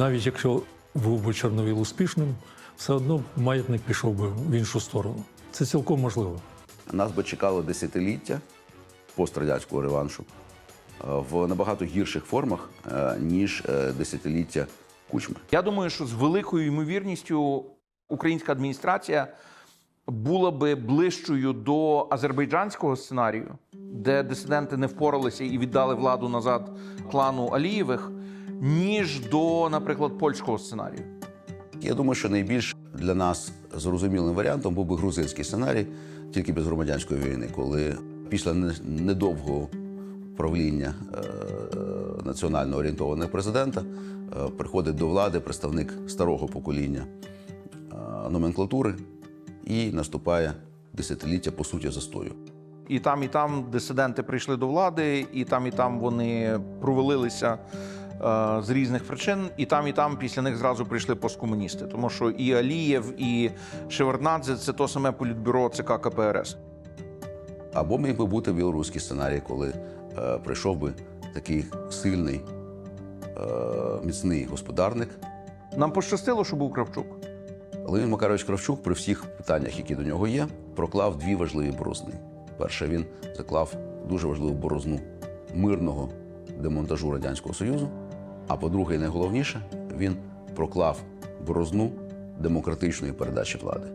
Навіть якщо був би Чорновіл успішним, все одно маятник пішов би в іншу сторону. Це цілком можливо. Нас би чекало десятиліття пострадянського реваншу е, в набагато гірших формах, е, ніж е, десятиліття кучми. Я думаю, що з великою ймовірністю українська адміністрація була би ближчою до азербайджанського сценарію, де дисиденти не впоралися і віддали владу назад клану Алієвих, ніж до, наприклад, польського сценарію. Я думаю, що найбільш для нас зрозумілим варіантом був би грузинський сценарій, тільки без громадянської війни, коли після недовгого правління е, національно орієнтованого президента е, приходить до влади представник старого покоління е, номенклатури і наступає десятиліття по суті застою. І там, і там дисиденти прийшли до влади, і там, і там вони провалилися з різних причин. І там, і там після них зразу прийшли посткомуністи. Тому що і Алієв, і Шеварднадзе це то саме політбюро ЦК КПРС. Або міг би бути білоруський сценарій, коли е, прийшов би такий сильний, е, міцний господарник. Нам пощастило, що був Кравчук. Леонід Макарович Кравчук при всіх питаннях, які до нього є, проклав дві важливі борозни. Перше, він заклав дуже важливу борозну мирного демонтажу Радянського Союзу. А по-друге, і найголовніше, він проклав борозну демократичної передачі влади.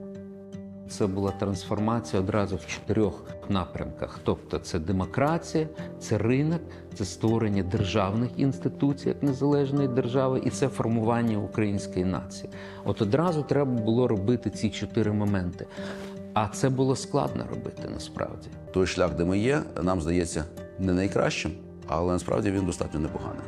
Це була трансформація одразу в чотирьох напрямках. Тобто, це демократія, це ринок, це створення державних інституцій як незалежної держави, і це формування української нації. От одразу треба було робити ці чотири моменти. А це було складно робити насправді. Той шлях, де ми є, нам здається не найкращим, але насправді він достатньо непоганий.